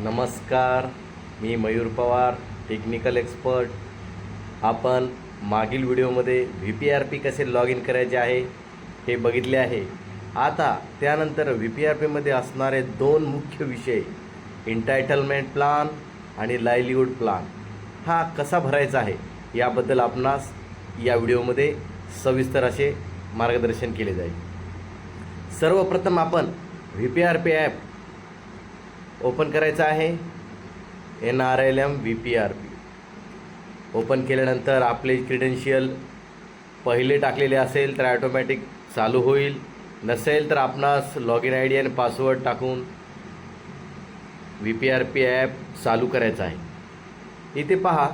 नमस्कार मी Mayur Pawar technical expert आपण मागील व्हिडिओमध्ये व्ही पी आर पी कसे लॉग इन करायचे आहे हे बघितले आहे. आता त्यानंतर व्ही पी आर पीमध्ये असणारे दोन मुख्य विषय इंटायटलमेंट प्लान आणि लायलिहूड प्लान हा कसा भरायचा आहे याबद्दल आपणास या व्हिडिओमध्ये सविस्तर असे मार्गदर्शन केले जाईल. सर्वप्रथम आपण V P R P app open करायचं आहे. N R L M V P R P. Open केल्यानंतर आपले क्रिडेन्शियल पहिले टाकलेले असेल तर ॲटोमॅटिक चालू होईल. नसेल तर आपणास लॉग इन आय डी आणि पासवर्ड टाकून V P R P app चालू करायचं आहे. इथे पहा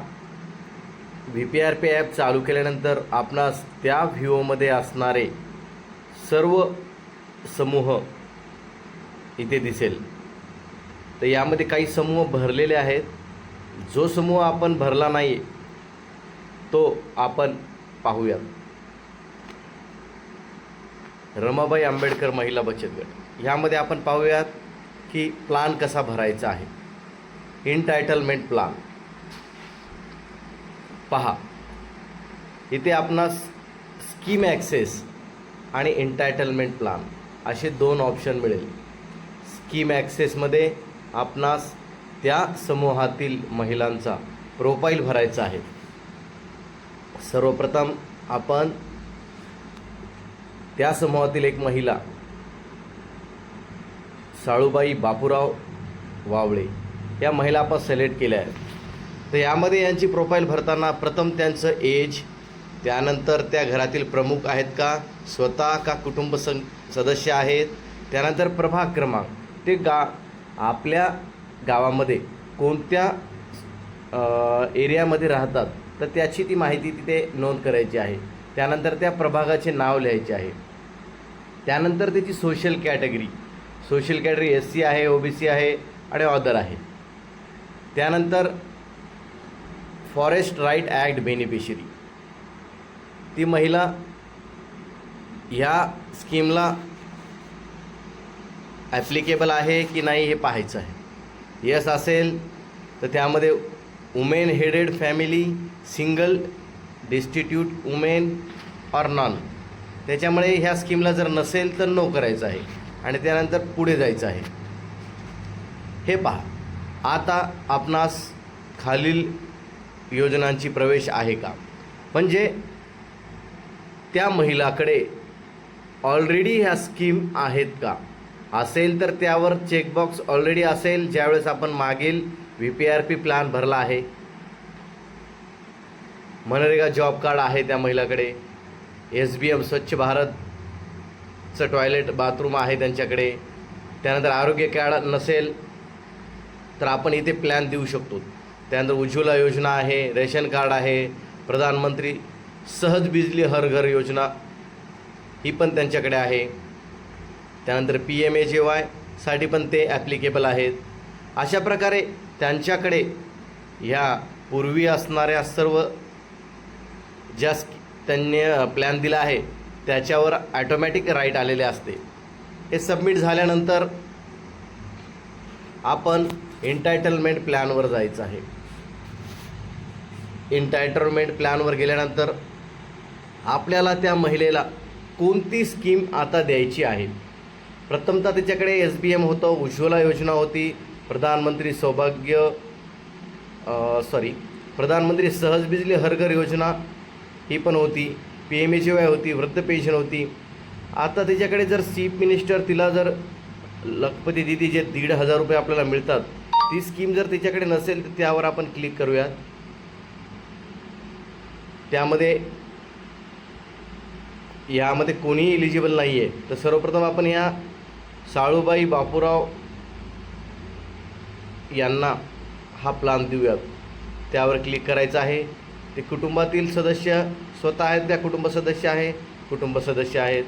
V P R P app चालू केल्यानंतर आपणास त्या व्ह्यूमध्ये असणारे सर्व समूह इथे दिसेल. तर यामध्ये काही समूह भरलेले आहेत. जो समूह आपण भरला नाही तो आपण पाहूयात. रमाबाई आंबेडकर महिला बचत गट. ह्यामध्ये आपण पाहूयात की प्लान कसा भरायचा आहे. इनटायटलमेंट प्लान पहा. इथे आपणास स्कीम ॲक्सेस आणि इंटायटलमेंट प्लान असे दोन ऑप्शन मिळेल. स्कीम ॲक्सेसमध्ये आपणास त्या समूहातील महिलांचा प्रोफाईल भरायचा आहे. सर्वप्रथम आपण त्या समूहातील एक महिला साळूबाई बापूराव वावळे या महिला आपण सिलेक्ट केल्या आहेत. तर यामध्ये यांची प्रोफाईल भरताना प्रथम त्यांचं एज त्यानंतर त्या घरातील प्रमुख आहेत का स्वतः का कुटुंब सं सदस्य आहेत त्यानंतर प्रभाग क्रमांक ते गा आपल्या गावामध्ये कोणत्या एरियामध्ये राहतात तर त्याची ती माहिती तिथे नोंद करायची आहे. त्यानंतर त्या प्रभागाचे नाव लिहायचे आहे. त्यानंतर त्याची social category social category S C आहे ओ बी सी आहे आणि ऑदर आहे. त्यानंतर फॉरेस्ट राईट ॲक्ट बेनिफिशरी ती महिला ह्या स्कीमला ॲप्लिकेबल आहे की नाही हे पाहायचं आहे. यस असेल तर त्यामध्ये women headed family single destitute women or non त्याच्यामुळे ह्या स्कीमला जर नसेल तर नो करायचं आहे आणि त्यानंतर पुढे जायचं आहे. हे पहा आता आपणास खालील योजनांची प्रवेश आहे का? म्हणजे त्या महिलाकडे ऑलरेडी ह्या स्कीम आहेत का? असेल तर त्यावर चेकबॉक्स ऑलरेडी असेल ज्यावेळेस आपण मागील V P R P plan भरला आहे. मनरेगा जॉब कार्ड आहे त्या महिलाकडे. एस बी एम स्वच्छ भारतचं टॉयलेट बाथरूम आहे त्यांच्याकडे. त्यानंतर आरोग्य कार्ड नसेल तर आपण इथे प्लॅन देऊ शकतो. त्यानंतर उज्ज्वला योजना आहे रेशन कार्ड आहे प्रधानमंत्री सहज बिजली हर घर योजना ही पण त्यांच्याकडे आहे. त्यानंतर पी एम ए जे वायसाठी पण ते ॲप्लिकेबल आहेत. अशा प्रकारे त्यांच्याकडे ह्या पूर्वी असणाऱ्या सर्व ज्या त्यांनी प्लॅन दिला आहे त्याच्यावर ॲटोमॅटिक राईट आलेले असते. हे सबमिट झाल्यानंतर आपण इंटायटलमेंट प्लॅनवर जायचं आहे. इंटायटलमेंट प्लॅनवर गेल्यानंतर आपल्याला त्या महिलेला कोणती स्कीम आता द्यायची आहे? प्रथमतः त्याच्याकडे एस बी एम होतं उज्ज्वला योजना होती प्रधानमंत्री सौभाग्य सॉरी प्रधानमंत्री सहज बिजली हर घर योजना ही पण होती पी एम एच वाय होती वृद्ध पेन्शन होती. आता त्याच्याकडे जर चीफ मिनिस्टर तिला जर लखपती दिदी जे दीड हजार रुपये आपल्याला मिळतात ती स्कीम जर त्याच्याकडे नसेल तर त्यावर आपण क्लिक करूयात. त्यामध्ये यामध्ये कोणीही इलिजिबल नाही आहे तर सर्वप्रथम आपण ह्या साळूबाई बापूराव यांना हा प्लान देऊयात. त्यावर क्लिक करायचं आहे. ते कुटुंबातील सदस्य स्वतः आहेत त्या कुटुंब सदस्य आहे. कुटुंब सदस्य आहेत.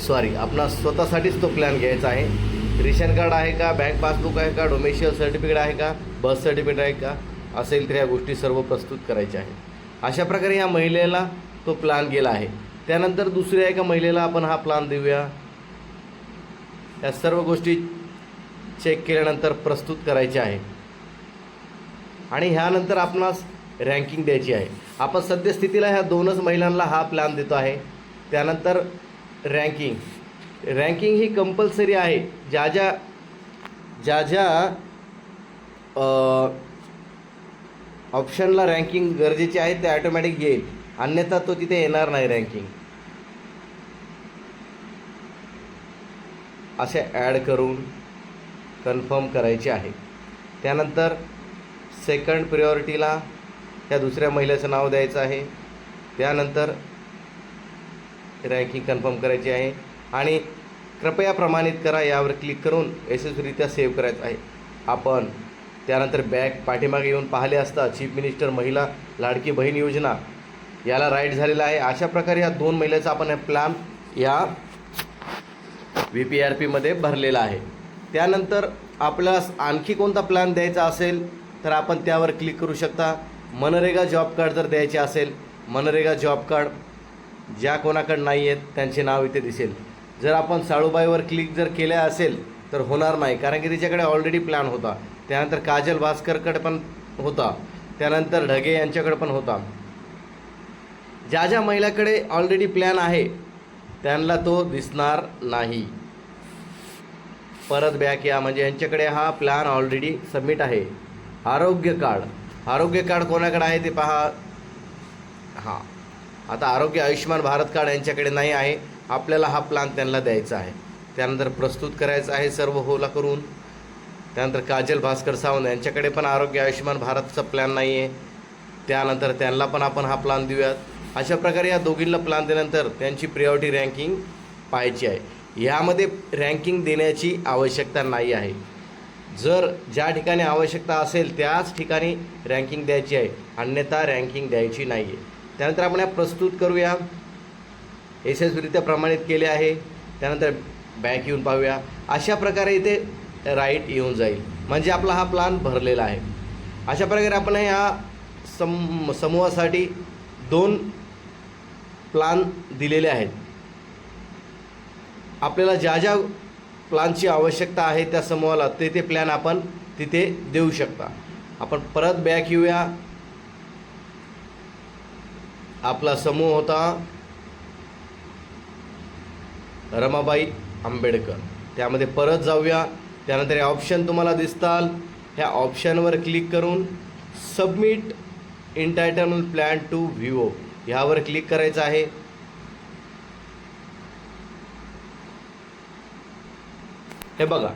सॉरी आपला स्वतःसाठीच तो प्लॅन घ्यायचा आहे. रेशन कार्ड आहे का? बँक पासबुक आहे का? डोमेशियल सर्टिफिकेट आहे का? बर्थ सर्टिफिकेट आहे का? असेल तर या गोष्टी सर्व प्रस्तुत करायच्या आहेत. अशा प्रकारे या महिलेला तो प्लान गेला आहे. त्यानंतर दुसऱ्या एका महिलेला आपण हा प्लान देऊया. या सर्व गोष्टी चेक केल्यानंतर प्रस्तुत करायच्या आहे. आणि ह्यानंतर आपणास रँकिंग द्यायची आहे. आपण सद्यस्थितीला ह्या दोनच महिलांना हा प्लॅन देतो आहे. त्यानंतर रँकिंग रँकिंग ही कंपल्सरी आहे. ज्या ज्या ज्या ज्या ऑप्शनला रँकिंग गरजेचे आहे ते ॲटोमॅटिक येईल. अन्यथा तो तिथे येणार नाही रँकिंग असे ॲड करून कन्फर्म करायचे आहे. त्यानंतर सेकंड प्रियॉरिटीला त्या दुसऱ्या महिलेचं नाव द्यायचं आहे. त्यानंतर रँकिंग कन्फर्म करायची आहे. आणि कृपया प्रमाणित करा यावर क्लिक करून यशस्वीरित्या सेव्ह करायचं आहे. आपण त्यानंतर बॅग पाठीमागे येऊन पाहिले असता चीफ मिनिस्टर महिला लाडकी बहीण योजना याला राईट झालेला आहे. अशा प्रकारे या दोन महिलेचा आपण प्लॅन या व्ही पी आर पीमध्ये भरलेला आहे. त्यानंतर आपल्यास आणखी कोणता प्लॅन द्यायचा असेल तर आपण त्यावर क्लिक करू शकता. मनरेगा जॉब कार्ड जर द्यायचे असेल मनरेगा जॉब कार्ड ज्या कोणाकडे नाही आहेत त्यांचे नाव इथे दिसेल. जर आपण साळूबाईवर क्लिक जर केले असेल तर होणार नाही कारण की तिच्याकडे ऑलरेडी प्लॅन होता. त्यानंतर काजल भास्करकडे पण होता. त्यानंतर ढगे यांच्याकडे पण होता. ज्या ज्या महिलाकडे ऑलरेडी प्लॅन आहे त्यांना तो दिसणार नाही. परत बॅक या म्हणजे यांच्याकडे हा प्लॅन ऑलरेडी सबमिट आहे. आरोग्य कार्ड. आरोग्य कार्ड कोणाकडे आहे ते पहा. हां. आता आरोग्य आयुष्यमान भारत कार्ड यांच्याकडे नाही आहे. आपल्याला हा प्लॅन त्यांना द्यायचा आहे. त्यानंतर प्रस्तुत करायचं आहे सर्व होला करून. त्यानंतर काजल भास्कर सावंत यांच्याकडे पण आरोग्य आयुष्यमान भारतचा प्लॅन नाही आहे त्यानंतर त्यांना पण आपण हा प्लॅन देऊयात. अशा प्रकारे या दोघींना प्लान दिल्यानंतर त्यांची प्रियॉरिटी रँकिंग पाहायची आहे. ह्यामध्ये रँकिंग देण्याची आवश्यकता नाही आहे. जर ज्या ठिकाणी आवश्यकता असेल त्याच ठिकाणी रँकिंग द्यायची आहे. अन्यथा रँकिंग द्यायची नाही आहे त्यानंतर आपण या प्रस्तुत करूया. यशस्वीरित्या प्रमाणित केले आहे. त्यानंतर बॅक येऊन पाहूया. अशा प्रकारे इथे राईट येऊन जाईल. म्हणजे आपला हा प्लान भरलेला आहे. अशा प्रकारे आपण ह्या सम समूहासाठी दोन प्लान दिलेले आहेत. आपल्याला ज्या ज्या प्लानची आवश्यकता आहे त्या समूहाला ते ते प्लॅन आपण तिथे देऊ शकता. आपण परत बॅक येऊया. आपला समूह होता रमाबाई आंबेडकर. त्यामध्ये परत जाऊया. त्यानंतर हे ऑप्शन तुम्हाला दिसताल. ह्या ऑप्शनवर क्लिक करून submit entitlement plan to VO ह्यावर क्लिक करायचं आहे. हे बघा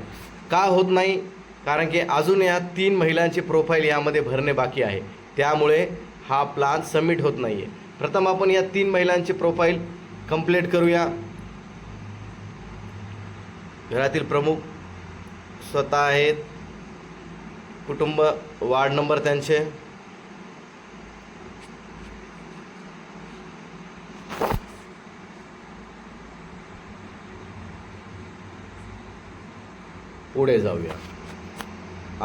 का होत नाही? कारण की अजून या तीन महिलांची प्रोफाईल यामध्ये भरणे बाकी आहे. त्यामुळे हा प्लान सबमिट होत नाही आहे प्रथम आपण या तीन महिलांची प्रोफाईल कंप्लीट करूया. घरातील प्रमुख स्वतः आहेत. कुटुंब वार्ड नंबर त्यांचे. पुढे जाऊया.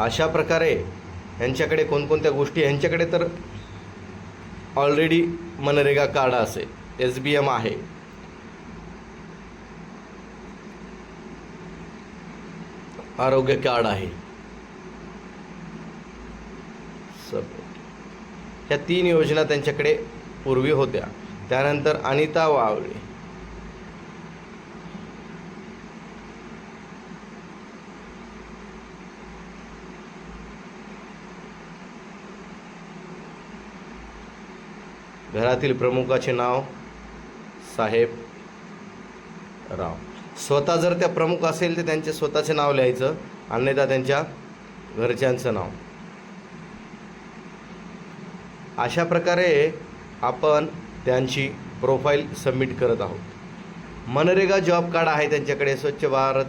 अशा प्रकारे ह्यांच्याकडे कोणकोणत्या गोष्टी ह्यांच्याकडे तर ऑलरेडी मनरेगा कार्ड असेल एस बी एम आहे. आरोग्य कार्ड आहे. सब. ह्या तीन योजना त्यांच्याकडे पूर्वी होत्या. त्यानंतर अनिता वावळे. घरातील प्रमुखाचे नाव साहेब राव. स्वतः जर त्या प्रमुख असेल तर त्यांचे स्वतःचे नाव लिहायचं अन्यथा त्यांच्या घरच्यांचं नाव. अशा प्रकारे आपण त्यांची प्रोफाईल सबमिट करत आहोत. मनरेगा जॉब कार्ड आहे त्यांच्याकडे. स्वच्छ भारत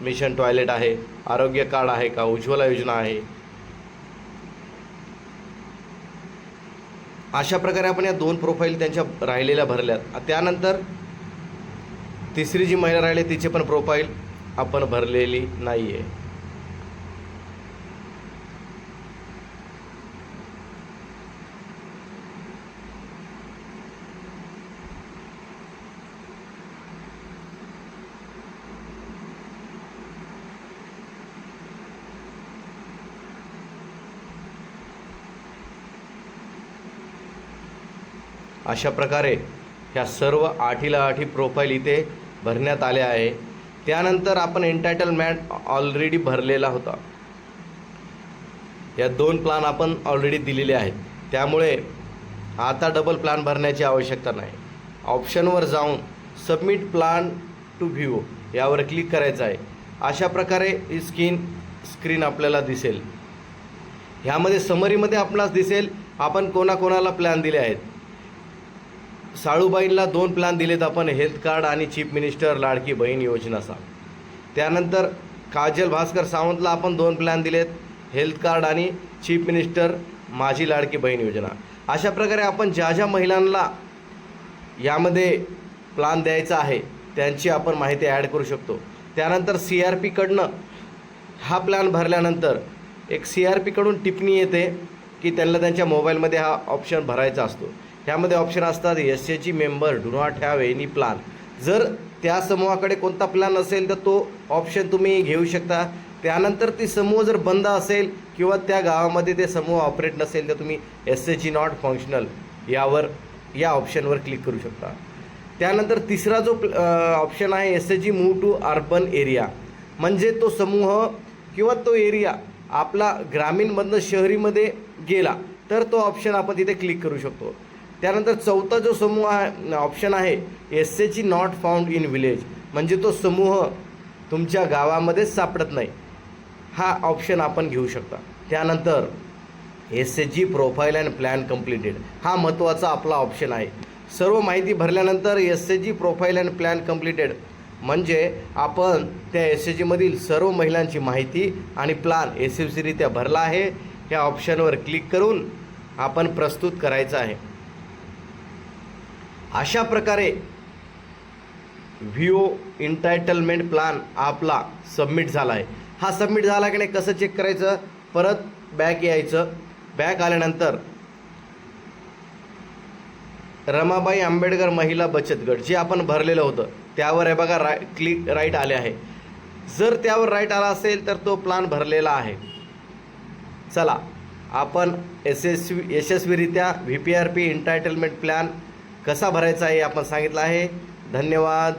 मिशन टॉयलेट आहे. आरोग्य कार्ड आहे का? उज्ज्वला योजना आहे. अशा प्रकारे आपण या दोन प्रोफाईल त्यांच्या राहिलेल्या भरल्यात. त्यानंतर तिसरी जी महिला राहिली तिची पण प्रोफाईल आपण भरलेली नाही आहे अशा प्रकारे ह्या सर्व आठीला आठी प्रोफाईल इथे भरण्यात आल्या आहे. त्यानंतर आपण एन्टायटलमेंट ऑलरेडी भरलेला होता. या दोन प्लान आपण ऑलरेडी दिलेले आहेत. त्यामुळे आता डबल प्लान भरण्याची आवश्यकता नाही. ऑप्शनवर जाऊन सबमिट प्लान टू व्ह्यू यावर क्लिक करायचं आहे. अशा प्रकारे ही स्क्रीन स्क्रीन आपल्याला दिसेल. ह्यामध्ये समरीमध्ये आपणास दिसेल आपण कोणाकोणाला प्लॅन दिले आहेत. साळूबाईंना दोन प्लॅन दिलेत आपण हेल्थ कार्ड आणि चीफ मिनिस्टर लाडकी बहीण योजनाचा. त्यानंतर काजल भास्कर सावंतला आपण दोन प्लॅन दिलेत हेल्थ कार्ड आणि चीफ मिनिस्टर माझी लाडकी बहीण योजना. अशा प्रकारे आपण ज्या ज्या महिलांना यामध्ये प्लान द्यायचा आहे त्यांची आपण माहिती ॲड करू शकतो. त्यानंतर सी आर पीकडनं हा प्लॅन भरल्यानंतर एक सी आर पीकडून टिप्पणी येते की त्यांना त्यांच्या मोबाईलमध्ये हा ऑप्शन भरायचा असतो. ह्यामध्ये ऑप्शन असतात एस एची member do not have any plan जर त्या समूहाकडे कोणता प्लॅन असेल तर तो ऑप्शन तुम्ही घेऊ शकता. त्यानंतर ती समूह जर बंद असेल किंवा त्या गावामध्ये ते समूह ऑपरेट नसेल तर तुम्ही एस एच नॉट फंक्शनल यावर या ऑप्शनवर क्लिक करू शकता. त्यानंतर तिसरा जो ऑप्शन आहे S H G move to urban area म्हणजे तो समूह किंवा तो एरिया आपला ग्रामीणमधनं शहरीमध्ये गेला तर तो ऑप्शन आपण तिथे क्लिक करू शकतो. त्यानंतर चौथा जो समूह आहे ऑप्शन आहे S H not found in village म्हणजे तो समूह तुमच्या गावामध्येच सापडत नाही. हा ऑप्शन आपण घेऊ शकता. त्यानंतर S H G profile and plan completed हा महत्त्वाचा आपला ऑप्शन आहे. सर्व माहिती भरल्यानंतर S H G profile and plan completed म्हणजे आपण त्या एस एच जीमधील सर्व महिलांची माहिती आणि प्लान एस एफ सीरित्या भरला आहे. ह्या ऑप्शनवर क्लिक करून आपण प्रस्तुत करायचं आहे. अशा प्रकारे व्हिओ इंटायटलमेंट प्लान आपला सबमिट झाला आहे हा सबमिट झाला की नाही कसं चेक करायचं? परत बॅक यायचं. बॅक आल्यानंतर रमाबाई आंबेडकर महिला बचत गट जे आपण भरलेलं होतं त्यावर हे बघा राय क्लिक राईट आले आहे. जर त्यावर राईट आला असेल तर तो प्लान भरलेला आहे. चला आपण यशस्वी यशस्वीरित्या V P R P entitlement plan कसा भरायचा आहे आपण सांगितलं आहे. धन्यवाद.